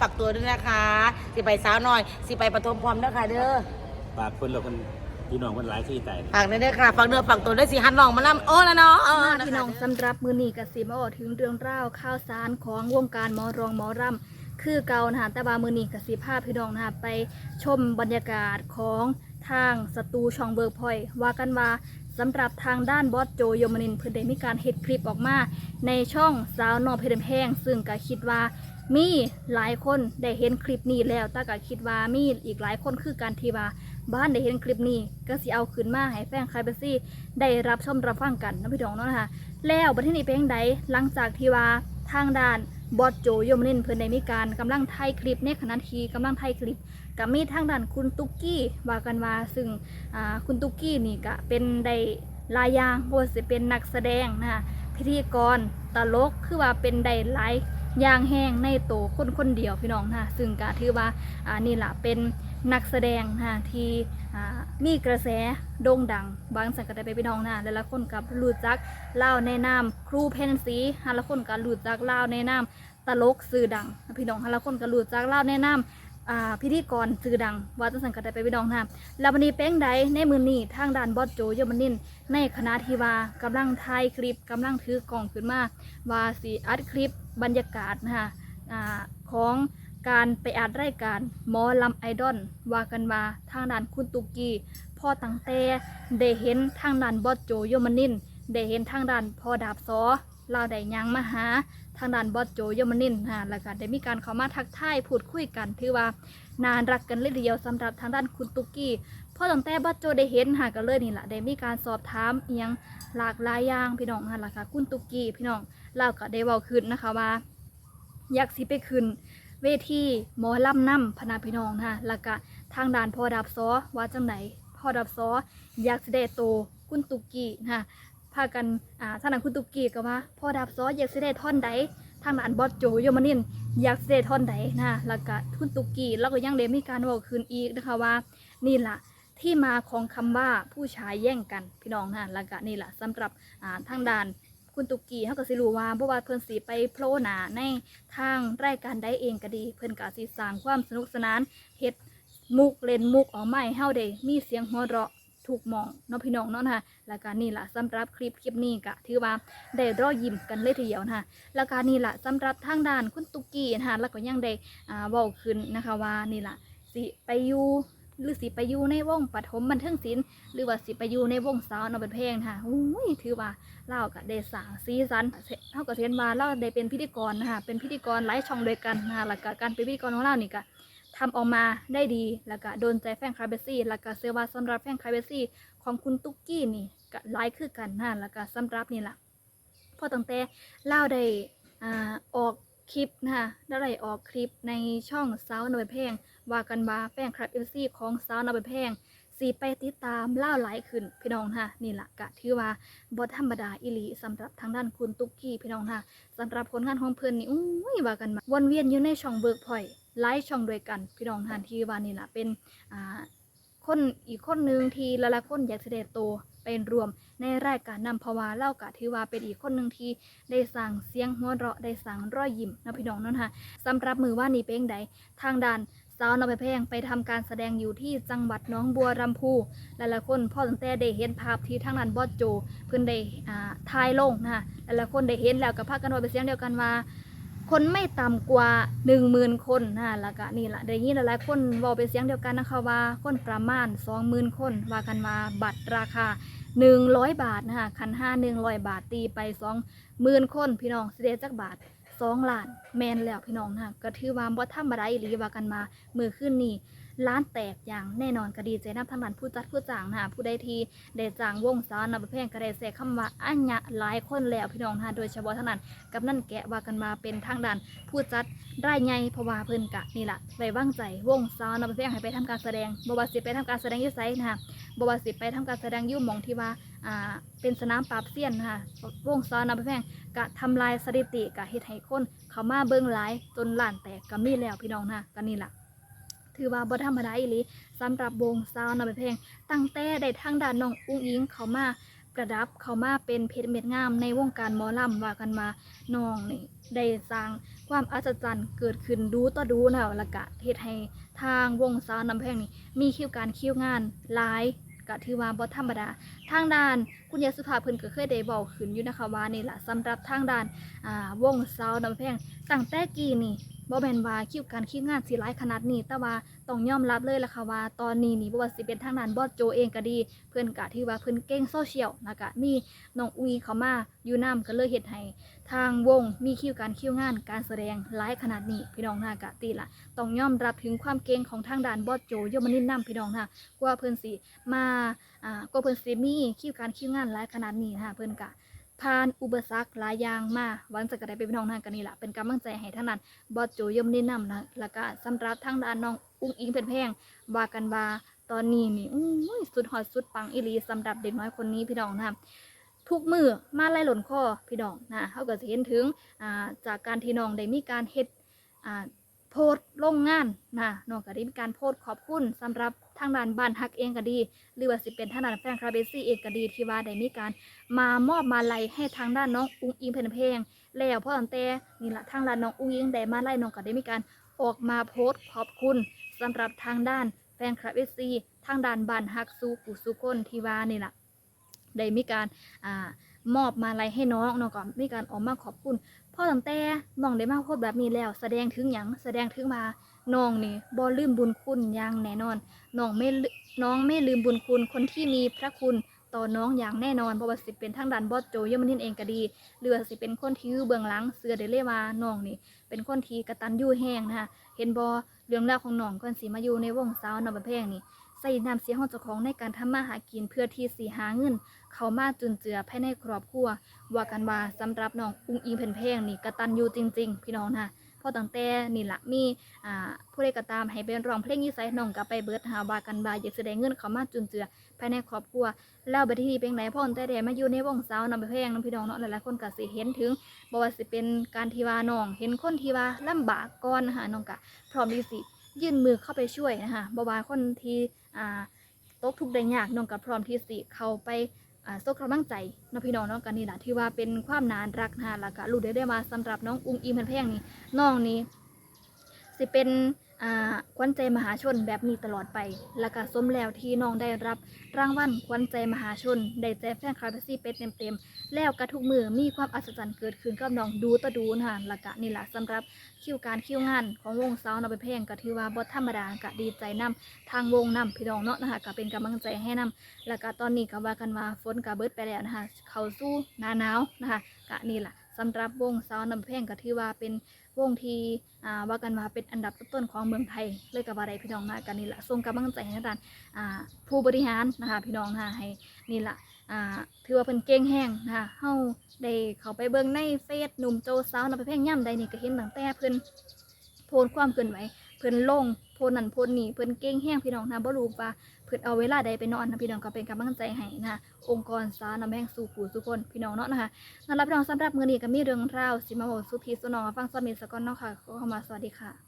ฝากตัวด้วยนะคะ สิไปสาวหน่อย สิไปปฐมพรเด้อค่ะเด้อปากคนเราคนพี่น้องคนหลายที่ตายฝากเด้อค่ะฝากเนื้อฝากตัวด้วยสิหันน้องมาล่ำโอ้แล้วเนาะเออมานะคะพี่น้องสำหรับมือนี้กสิมาออกถึงเรื่องราวข่าวสารของวงการหมอรองหมอรำคือเก่านะคะแต่ว่ามือนี้กสิภาพพี่น้องนะคะไปชมบรรยากาศของทางสตูช่องเบิร์กพอยต์ว่ากันว่าสำหรับทางด้านบอสโจโยมนินทร์เพื่อนได้มีการเฮ็ดคลิปออกมา ในช่องสาวนอเพลินแพงซึ่งก็คิดว่า มีหลายคนได้เห็นคลิปนี้แล้วต่ก็คิดว่ามีอีกหลายคนคือการที่ว่าบ้านได้เห็นคลิปนี้ ก็สิเอาขึ้นมาให้แฟนคลับเบซี่ได้รับชมรับฟังกันนะพี่น้องเนาะนะคะแล้วประเทศนี้เป็นยังไงหลังจากที่ว่าทางด้านบอสโจยมนินเพิ่อนได้มีการกำลังถ่ายคลิปในขณะที่กำลังถ่ายคลิปกับมีทางด้านคุณตุ๊กกี้ว่ากันว่าซึ่งอ่าคุณตุ๊กกี้นี่ก็เป็นได้ลายยางบ่ว่าสิเป็นนักแสดงนะคะพิธีกรตลกคือว่าเป็นได้หลาย ย่างแห้งในโตคนคนเดียวพี่น้องนะคะซึ่งก็ถือว่าอ่านี่ล่ะเป็นนักแสดงนะคะที่มีกระแสโด่งดัง บางสังกัดได้ไปพี่น้องนะหลายๆคนกับรู้จักเล่าวในนาครูเพนสีฮาละคนก็รู้จักเล่าวในนาตลกสื่อดังพี่น้องฮาละคนก็รู้จักเล่าวในนามอ่าพิธีกรสื่อดังว่าจะสังกัดได้ไปพี่น้องนะแล้ววันนี้เป้งใดในมือนี้ทางด้านบอสโจเยอรมนินในคณะทีว่ากำลังถ่ายคลิปกำลังถือกล่องขึ้นมาว่าสีอัดคลิป บรรยากาศนะคะอะของการไปอัดรายการหมอลำไอดอลว่ากันว่าทางด้านคุณตุกกี้พ่อตังเต้ได้เห็นทางด้านบอสโจโยอรมนินได้เห็นทางด้านพ่อดาบซอ เราได้ยังมาหาทางด้านบอสโจยมนินทร์ฮะแล้วก็ได้มีการเข้ามาทักทายพูดคุยกัน ถือว่านานรักกันเลยทีเดียวสำหรับทางด้านคุณตุกกี้พอตั้งแต่บอสโจได้เห็นหากันเลยนี่แหละได้มีการสอบถามเอียงหลากหลายอย่างพี่น้องฮะล่ะค่ะคุณตุกกี้พี่น้องเราก็ได้เว้าขึ้นนะคะว่าอยากสิไปขึ้นเวทีหมอลำนำพนาพี่น้องนะคะแล้วก็ทางด้านพอดับซอว่าจังไหนพอดับซออยากสิได้โตคุณตุกกี้นะากันอ่าทางด้านคุณตุกกี้ก็ว่าพอดับซออยากสิได้ท่อนใดทางด้านบอสโจโยมานินอยากสิได้ท่อนใดนะคะแล้วก็คุณตุกกี้แล้วก็ยังได้มีการบอกคืนอีกนะคะว่า นี่ละที่มาของคำว่าผู้ชายแย่งกันพี่น้องนะแล้วก็นี่แหละสำหรับอ่าทางด้านคุณตุกกี้เขาก็สิรู้ว่าเพราะว่าเพิ่อนสิไปโผล่หนาในทางรายการได้เองก็ดี เพิ่อนก็สิสร้างความสนุกสนานเฮ็ดมุกเล่นมุกออกมาให้เฮาได้มีเสียงหัวเราะ ถูกมองเนาะพี่น้องเนาะนะคะแล้วก็นี่แหละสำหรับคลิปคลิปนี้ก็ถือว่าได้รอยยิ้มกันเลยทีเดียวนะคะแล้วก็นี่แหละสำหรับทางด้านคุณตุกกี้นะคะแล้วก็ยังได้อ่าเว้าขึ้นนะคะว่านี่แหละสิไปอยู่หรือสิไปอยู่ในวงปฐมบันเทิงศิลป์หรือว่าสิไปอยู่ในวงสาวนาะเป็นเพลงค่ะอุ้ยถือว่าเล่ากับเดสางซีซันเท่ากับเทียนมาเล่าได้เป็นพิธีกรนะคะเป็นพิธีกรหลายช่องด้วยกันนะคะแล้วก็การเป็นพิธีกรของเรานี่ก็ ทำออกมาได้ดีแล้วก็โดนใจแฟนคลับเบสซี่แล้วก็เสื้อว่าสำหรับแฟนคลับเบสซี่ของคุณตุ๊กกี้นี่ก็ไลายคือกันนะแล้วก็สำหรับนี่แหละพอตั้งแต่เล่าได้อออกคลิปนะคะได้ออกคลิปในช่องสาวนอยแพงว่ากันว่าแฟนคลับเอฟซีของสาวนอยแพง สีไปติดตามเล่าหลายขึ้นพี่น้องค่ะนี่แหละกะถือว่าบธรรมดาอิลีสำหรับทางด้านคุณตุ๊กกี้พี่น้องค่ะสำหรับผลงานของเพื่อนนี่อุ้ยว่ากันมาวนเวียนอยู่ในช่องเบิกพอยไลฟ์ช่องด้วยกันพี่น้องทานที่ว่านี่แหละเป็นอ่าคนอีกคนหนึ่งที่ลายๆคนอยากแสดงตัวเป็นรวมในรายการนำภาวาเล่ากะถือว่าเป็นอีกคนหนึ่งที่ได้สั่งเสียงหัวเราะได้สั่งรอยยิ้มนะพี่น้องนั่นค่ะสำหรับมือว่านี่เป็นใดทางด้าน สาวนอไปแพงไปทำการแสดงอยู่ที่จังหวัดน้องบัวลำพูหลายๆคนพ่อตั้งแต่ได้เห็นภาพที่ทางนั้นบอสโจเพิ่นได้อ่าทายลงนะคะหลายๆคนได้เห็นแล้วก็พากันว่าเป็นเสียงเดียวกันว่าคนไม่ต่ำกว่า 1 0,000 คนนะคะแล้วก็นี่แหละได้ยินหลายๆคนเว้าเป็นเสียงเดียวกันนะคะว่าคนประมาณ 20,000 คนว่ากันว่าบัตรราคา 100 บาทนะคะคันห้า100 บาทตีไป 20,000 คนพี่น้องเสิเดจักบาท สองล้านแมนแล้วพี่น้องนะคะก็ถือว่าบ่ธรรมดาอีหลีว่ากันมามือขึ้นนี่ ร้านแตกอย่างแน่นอนก็ดีใจนับทางด้านผู้จัดผู้จ้างนะคะผู้ใดทีได้จ้างวงสาวนับแพลงก็ได้แสกคำว่าอัญญะหลายคนแล้วพี่น้องนะคะโดยเฉพาะทางนั้นกับนั่นแกะว่ากันมาเป็นทางด้านผู้จัดรายใหญ่เพราะว่าเพิ่นกะนี่แหละไว้วางใจวงสาวนับแพลงให้ไปทำการแสดงบว่าสิไปทำการแสดงยุ่ไซนะคะบว่าสิไปทำการแสดงยุ่มองที่ว่าอ่าเป็นสนามปราบเซียนนะคะวงสาวนับแพลงกะทำลายสถิติกะเฮ็ดให้คนเขามาเบิ่งหลายจนล้านแตกก็มีแล้วพี่น้องนะคะก็นี่แหละ ถือว่าบ่ธรรมดาอีหลีสำหรับวงซาวนำไปเพลง ตั้งแต่ได้ทางด้านน้องอุ้งอิงเขามาประดับเขามาเป็นเพชรเม็ดงามในวงการหมอลำว่ากันมาน้องนี่ได้สร้างความอัศจรรย์เกิดขึ้นดูต่อดูนะและกะเฮ็ดให้ทางวงสาวน้ำแพงนี่มีคิวการคิวงานหลายกะถือว่าบ่ธรรมดา ทางด้านคุณยายสุภาเพิ่นก็เคยได้บอกขึ้นอยู่นะคะว่านี่ล่ะสำหรับทางด้านอ่าวงสาวน้ำแพงตั้งแต่กี้นี่ บ่แม่นว่าคิวการคิวงานสิหลายขนาดนี้ แต่ว่าต้องยอมรับเลยล่ะค่ะว่าตอนนี้นี่บ่ว่าสิเป็นทางด้านบอสโจเองก็ดี เพิ่นก็ถือว่าเพิ่นเก่งโซเชียลนะคะมีน้องอุยเข้ามาอยู่นํก็เลยเฮ็ดให้ทางวงมีคิวการคิวงานการแสดงหลายขนาดนี้พี่น้องนะกะตีละต้องยอมรับถึงความเก่งของทางด้านบอสโจยมนินนำพี่น้องนะกว่าเพิ่นสิมาอ่าก็เพิ่นสิมีคิวการคิวงานหลายขนาดนี้นะเพิ่นกะ ผ่านอุปสรรคหลายอย่างมาหวันจะกระได้เป็นน้องทางกันนี่แหละเป็นกำลังใจให้ท่านนั้นบอสโจยมแนินำนะแล้วก็สำหรับทางด้านน้องอุ้งอิงเป็นแพงว่ากันว่าตอนนี้นี่อุ้ยสุดฮอตสุดปังอีลีสำหรับเด็กน้อยคนนี้พี่น้องนะทุกมือมาไล่หล่นข้อพี่น้องนะเขาก็จะเห็นถึงจากการที่น้องได้มีการเฮ็ด สต์ลงงานนะน้องก็ได้มีการโพสต์ขอบคุณสำหรับทางด้านบ้านฮักเองก็ดี หรือว่าสิเป็นทางด้านแฟนคลับเบซี่เองก็ดีที่ว่าได้มีการมามอบมาไลัยให้ทางด้านน้องอุ้งอิงเพลินเพลงแล้วพ่อตั้งแต่นี่แหละทางด้านน้องอุ้งอิงได้มาไล่น้องก็ได้มีการออกมาโพสต์ขอบคุณสำหรับทางด้านแฟนคลับเอซีทางด้านบ้านฮักซูกุสุคนที่ว่านี่แหละได้มีการอ่า มอบมาลัยให้น้องเนาะก็มีการออกมาขอบคุณพ่อตั้งแต่น้องได้มาพสต์แบบนี้แล้ว แสดงถึงหยังแสดงถึงมาน้องนี่บ่ลืมบุญคุณอย่างแน่นอนน้องไม่ลืน้องไม่ลืมบุญคุณคนที่มีพระคุณต่อน้องอย่างแน่นอนเพราะว่าสิเป็นทางด้านบอสโจยมนินเองก็ดีหรือว่าสิเป็นคนที่อยู่เบื้องหลังเสือเดเลยว่าน้องนี่ เป็นคนที่กระตันยูแห้งนะคะเห็นบอเรื่องราวของน้องก่อนสีมาอยู่ในวงสาวนำแพงนี่ ใส่น้ำเสียของเจ้าของในการทำมาหากินเพื่อที่สีหาเงิน เขามาจุนเจือภายในครอบครัวว่ากันว่าสำหรับน้องอุ้งอิงเพ่นแพงนี่กระตันยูจริง ๆ พี่น้องนะพราะตั้งแต่นี่ละมีอ่าผู้ใดก็ตามให้เป็นรองเพลงยี่ไซน้องก็ไปเบิดหาว่ากันว่าอยากแสดงเงินเขามาจุนเจือภายในครอบครัว แล้วบัดทีเป็นไหนพ่อตังแต่เดมาอยู่ในวงสาวนำแพงน้องพี่น้องเนาะหลายๆคนก็สิเห็นถึงบ่ว่าสิเป็นการที่ว่าน้อง เห็นคนที่ว่าลำบากก่อนนะคะน้องกะพร้อมที่สิ ยื่นมือเข้าไปช่วยนะคะบาวาคนที่ตกทุกข์ได้ยากน้องกับพร้อมที่สิเข้าไปอ่าส่งกำลังใจน้องพี่น้องน้องกันนี่แหละที่ว่าเป็นความนานรักนะคะแล้วก็รู้ได้ได้มาสำหรับน้องอุ้งอิมพิ่นแพงนี่น้องนี่สิเป็น ขวัญใจมหาชนแบบนี้ตลอดไป แล้วก็สมแล้วที่น้องได้รับ รางวัลขวัญใจมหาชน ได้ใจแฟนคลับซี่เป็ดเต็มๆ แล้วกระทุกมือมีความอัศจรรย์เกิดขึ้นกับน้องดูตะดูนะคะและกะนี่แหละสำหรับคิวการคิวงานของวงสาวนำไปเพลงก็ถือว่าบ่ธรรมดากะดีใจนํทางวงนํพี่น้องเนาะนะคะก็เป็นกำลังใจให้นํแล้วก็ตอนนี้ก็ว่ากันว่าฝนก็เบิดไปแล้วนะคะ เข้าสู่หน้าหนาวนะคะกะนี่แหละสำหรับวงสาวนำไปเพลงก็ถือว่าเป็น วงที่อ่าว่ากันว่าเป็นอันดับต้นๆของเมืองไทยเลยกับว่าได้พี่น้องนะกันนี่แหละส่งกำลังใจให้ทานอ่าผู้บริหารนะคะพี่น้องนะคะให้นี่แหละอ่าถือว่าเป็นเก่งแห้งนะคะเฮาได้เข้าไปเบิ่งในเฟซหนุ่มโจสาวนำไปเพ่งย่ำใดนี่ก็เห็นตั้งแต่เพิ่นโพสต์ความเคลื่อนไหวเพิ่นลง พนนั่นพนนี่เพิ่นเก่งแห้งพี่น้องนะบ่รู้ว่าเพิ่นเอาเวลาใดไปนอนนะพี่น้องก็เป็นกำลังใจให้นะองค์กรสาวนำแห่งสู่ผู้สุคนพี่น้องเนาะนะคะนั่นละพี่น้องสำหรับมื้อนี้ก็มีเรื่องราวสิมาบอกสุพีสุน้องฟังซ้ำอีสักก่อนเนาะค่ะขอเข้ามาสวัสดีค่ะ